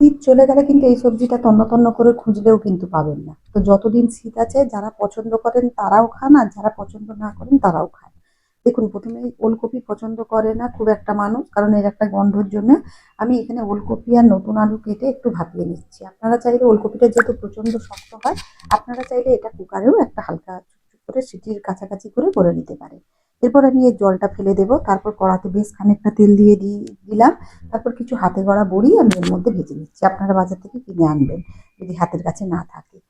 শীত চলে গেলে কিন্তু এই সবজিটা তন্ন তন্ন করে খুঁজলেও কিন্তু পাবেন না। তো যতদিন শীত আছে, যারা পছন্দ করেন তারাও খান, আর যারা পছন্দ না করেন তারাও খান। দেখুন, প্রথমে ওলকপি পছন্দ করে না খুব একটা মানুষ, কারণ এর একটা গন্ধর জন্য আমি এখানে ওলকপি আর নতুন আলু কেটে একটু ভাপিয়ে নিচ্ছি। আপনারা চাইলে ওলকপিটা যেহেতু প্রচণ্ড শক্ত হয়, আপনারা চাইলে এটা কুকারেও একটা হালকা করে সিটির কাছাকাছি করে করে নিতে পারেন। এরপর আমি এই জলটা ফেলে দেবো। তারপর কড়াতে বেশ খানিকটা তেল দিয়ে দিয়ে দিলাম। তারপর কিছু হাতে গড়া বড়ি আমি এর মধ্যে ভেজে নিচ্ছি। আপনারা বাজার থেকে কিনে আনবেন, যদি হাতের কাছে না থাকে।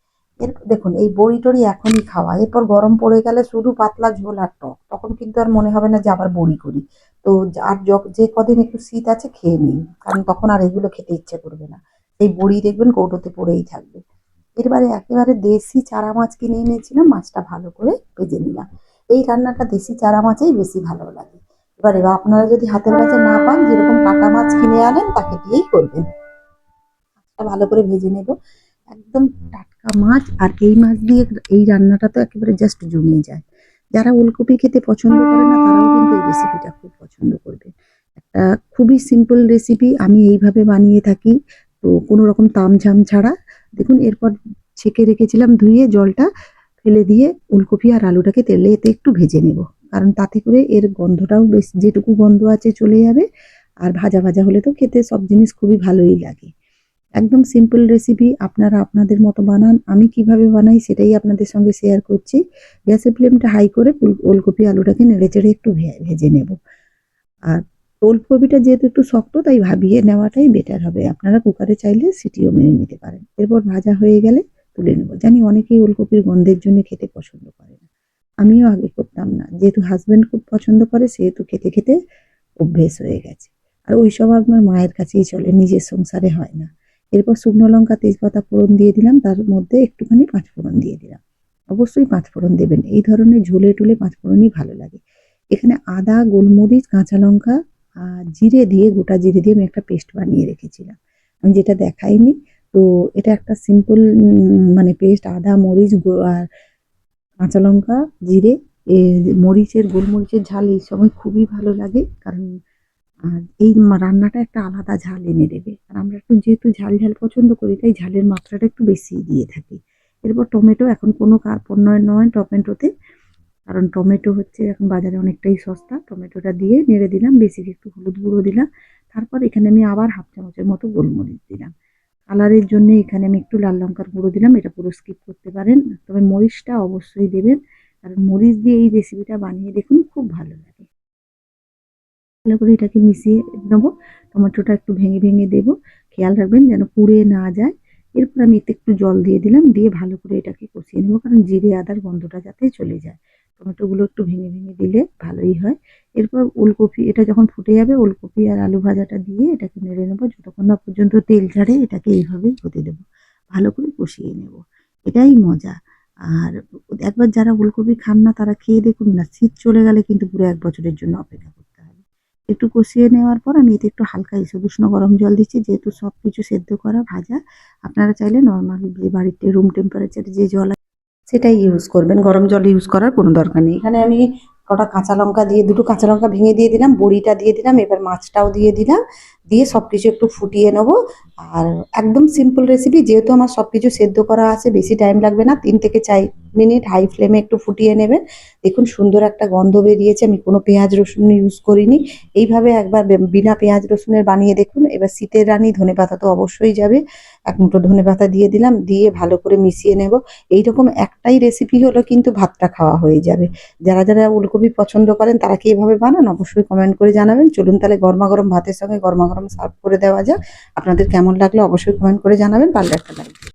এর, দেখুন, এই বড়ি টড়ি এখনই খাওয়া। এরপর গরম পড়ে গেলে শুধু পাতলা ঝোল আর টক। তখন কিন্তু আর মনে হবে না যে আবার বড়ি করি। তো আর য- কদিন একটু শীত আছে, খেয়ে নিন। কারণ তখন আর এগুলো খেতে ইচ্ছে করবে না। এই বড়ি দেখবেন কৌটোতে পড়েই থাকবে। এবারে একেবারে দেশি চারা মাছ কিনে এনেছিলাম। মাছটা ভালো করে ভেজে নিলাম। এই রান্নাটা দেশি চারা মাছেই বেশি ভালো লাগে। এবারে আপনারা যদি হাতের কাছে না পান, যেরকম কাটা মাছ কিনে আনেন, তাকে দিয়েই করবেন। মাছটা ভালো করে ভেজে নেব। একদম টাটকা মাছ, আর এই মাছ দিয়ে এই রান্নাটা তো একেবারে জাস্ট জমে যায়। যারা ওলকপি খেতে পছন্দ করে না, তারাও কিন্তু এই রেসিপিটা খুব পছন্দ করবে। একটা খুবই সিম্পল রেসিপি আমি এইভাবে বানিয়ে থাকি। তো কোনো রকম তামঝাম ছাড়া। দেখুন, এরপর ছেঁকে রেখেছিলাম ধুয়ে জলটা। ফেলে দিয়ে ওলকপি আর আলুটাকে তেলে এতে একটু ভেজে নেব। কারণ তাতে করে এর গন্ধটাও বেশ যেটুকু গন্ধ আছে চলে যাবে, আর ভাজা ভাজা হলে তো খেতে সব জিনিস খুবই ভালোই লাগে। একদম সিম্পল রেসিপি আপনারা আপনাদের মতো বানান, আমি কীভাবে বানাই সেটাই আপনাদের সঙ্গে শেয়ার করছি। গ্যাসের ফ্লেমটা হাই করে ওলকপি আলুটাকে নেড়ে চেড়ে একটু ভেজে নেব। আর ওলকপিটা যেহেতু একটু শক্ত, তাই ভাবিয়ে নেওয়াটাই বেটার হবে। আপনারা কুকারে চাইলে সিটিও মেরে নিতে পারেন। এরপর ভাজা হয়ে গেলে তুলে নেব। জানি অনেকেই ওলকপির গন্ধের জন্য খেতে পছন্দ করে না। আমিও আগে করতাম না। যেহেতু হাজবেন্ড খুব পছন্দ করে, সেহেতু খেতে খেতে অভ্যেস হয়ে গেছে। আর ওই সব আমার মায়ের কাছেই চলে, নিজের সংসারে হয় না। এরপর শুকনো লঙ্কা, তেজপাতা ফোড়ন দিয়ে দিলাম। তার মধ্যে একটুখানি পাঁচ ফোড়ন দিয়ে দিলাম। অবশ্যই পাঁচ ফোড়ন দেবেন। এই ধরনের ঝোলে টুলে পাঁচ ফোড়নই ভালো লাগে। এখানে আদা, গোলমরিচ, কাঁচা লঙ্কা আর জিরে দিয়ে, গোটা জিরে দিয়ে আমি একটা পেস্ট বানিয়ে রেখেছিলাম। আমি যেটা দেখাইনি তো এটা একটা সিম্পল মানে পেস্ট আদা, মরিচ আর কাঁচা লঙ্কা, জিরে, এ, মরিচের গোলমরিচের ঝাল এই সময় খুবই ভালো লাগে। কারণ, আর এই রান্নাটা একটা আলাদা ঝাল এনে দেবে। আর আমরা একটু যেহেতু ঝাল ঝাল পছন্দ করি, তাই ঝালের মাত্রাটা একটু বেশি দিয়ে থাকি। এরপর টমেটো এখন কোনো কার্পণ্য নয় টমেটোতে। কারণ টমেটো হচ্ছে এখন বাজারে অনেকটাই সস্তা। টমেটোটা দিয়ে নেড়ে দিলাম, বেশি একটু হলুদ গুঁড়ো দিলাম। তারপর এখানে আমি আবার হাফ চামচের মতো গোলমরিচ দিলাম। কালারের জন্য এখানে আমি একটু লাল লঙ্কার গুঁড়ো দিলাম, এটা পুরো স্কিপ করতে পারেন। তবে মরিচটা অবশ্যই দেবেন। কারণ মরিচ দিয়ে এই রেসিপিটা বানিয়ে দেখুন, খুব ভালো লাগে। ভালো করে এটাকে মিশিয়ে নেব। টমেটোটা একটু ভেঙে ভেঙে দেবো। খেয়াল রাখবেন যেন পুড়ে না যায়। এরপর আমি এতে একটু জল দিয়ে দিলাম, দিয়ে ভালো করে এটাকে কষিয়ে নেব, কারণ জিরে আদার গন্ধটা যাতে চলে যায়। টমেটোগুলো একটু ভেঙে ভেঙে দিলে ভালোই হয়। এরপর ওলকপি, এটা যখন ফুটে যাবে, ওলকপি আর আলু ভাজাটা দিয়ে এটাকে নেড়ে নেব। যতক্ষণ না পর্যন্ত তেল ছাড়ে এটাকে এইভাবেই হতে দেবো। ভালো করে কষিয়ে নেব। এটাই মজা। আর একবার যারা ওলকপি খান না, তারা খেয়ে দেখুন না, শীত চলে গেলে কিন্তু পুরো এক বছরের জন্য অপেক্ষা করতে হবে। একটু কষিয়ে নেওয়ার পর আমি এতে একটু হালকা এসে উষ্ণ গরম জল দিচ্ছি, যেহেতু সব কিছু সেদ্ধ করা, ভাজা। আপনারা চাইলে নর্মাল যে বাড়িতে রুম টেম্পারেচারে যে জল সেটাই ইউজ করবেন। গরম জল ইউজ করার কোনো দরকার নেই। এখানে আমি কটা কাঁচা লঙ্কা দিয়ে, দুটো কাঁচা লঙ্কা ভেঙে দিয়ে দিলাম, বড়িটা দিয়ে দিলাম, এবার মাছটাও দিয়ে দিলাম, দিয়ে সব কিছু একটু ফুটিয়ে নেব। আর একদম সিম্পল রেসিপি যেহেতু আমার সব কিছু সেদ্ধ করা আছে, বেশি টাইম লাগবে না, তিন থেকে চার মিনিট হাই ফ্লেমে একটু ফুটিয়ে নেবেন। দেখুন সুন্দর একটা গন্ধ বেরিয়েছে, আমি কোনো পেঁয়াজ রসুন ইউজ করিনি। এইভাবে একবার বিনা পেঁয়াজ রসুনের বানিয়ে দেখুন। এবার শীতের রানী, ধনে পাতা তো অবশ্যই যাবে। এক মুঠো ধনে পাতা দিয়ে দিলাম, দিয়ে ভালো করে মিশিয়ে নেব। এইরকম একটাই রেসিপি হলো কিন্তু ভাতটা খাওয়া হয়ে যাবে। যারা যারা ওলকপি পছন্দ করেন, তারা কি এভাবে বানান? অবশ্যই কমেন্ট করে জানাবেন। চলুন তাহলে গরমা গরম ভাতের সঙ্গে গরমা গরম সার্ভ করে দেওয়া যাক। আপনাদের কেমন লাগল অবশ্যই কমেন্ট করে জানাবেন। পারলে একটা লাইক